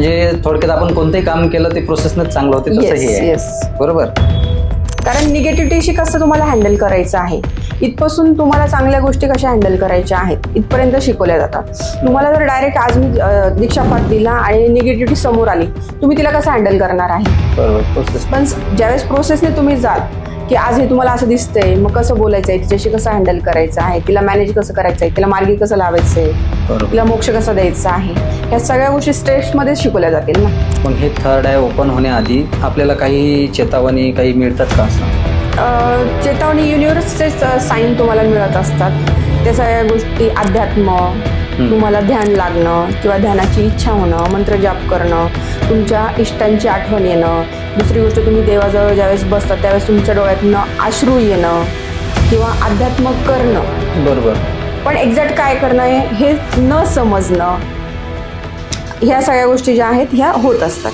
म्हणजे थोडक्यात आपण कोणतंही काम केलं ते प्रोसेसनं चांगलं होते तसं Yes, हे आहे. yes. बरोबर? कारण निगेटिव्हिटीशी कसं तुम्हाला हँडल करायचं आहे? इथपासून तुम्हाला चांगल्या गोष्टी कशा हँडल करायच्या आहेत? इथपर्यंत शिकवल्या जातात. तुम्हाला जर डायरेक्ट आज मी अं, दीक्षापाठ दिला आणि निगेटिव्हिटी समोर आली तुम्ही तिला कसं हँडल करणार आहे? बरोबर प्रोसेस पण ज्यावेळेस प्रोसेसने तुम्ही जाल की आज हे तुम्हाला असं दिसतंय मग कसं बोलायचं आहे तिच्याशी कसं हँडल करायचं आहे? तिला मॅनेज कसं करायचं आहे तिला मार्गी कसं लावायचं आहे तिला मोक्ष कसा द्यायचा आहे? ह्या सगळ्या गोष्टी स्टेप्समध्ये शिकवल्या जातील ना? मग हे थर्ड आय ओपन होण्याआधी आपल्याला काही चेतावणी काही मिळतात का असं? अ, चेतावणी युनिव्हर्सचे साईन तुम्हाला मिळत असतात. त्या सगळ्या गोष्टी अध्यात्म तुम्हाला ध्यान लागणं किंवा ध्यानाची इच्छा होणं मंत्र जाप करणं तुमच्या इष्टांची आठवण येणं दुसरी गोष्ट तुम्ही देवाजवळ ज्यावेळेस बसतात त्यावेळेस तुमच्या डोळ्यातनं अश्रू येणं किंवा अध्यात्म करणं. बरोबर. पण एक्झॅक्ट काय करणं आहे हे न समजणं ह्या सगळ्या गोष्टी ज्या आहेत ह्या होत असतात.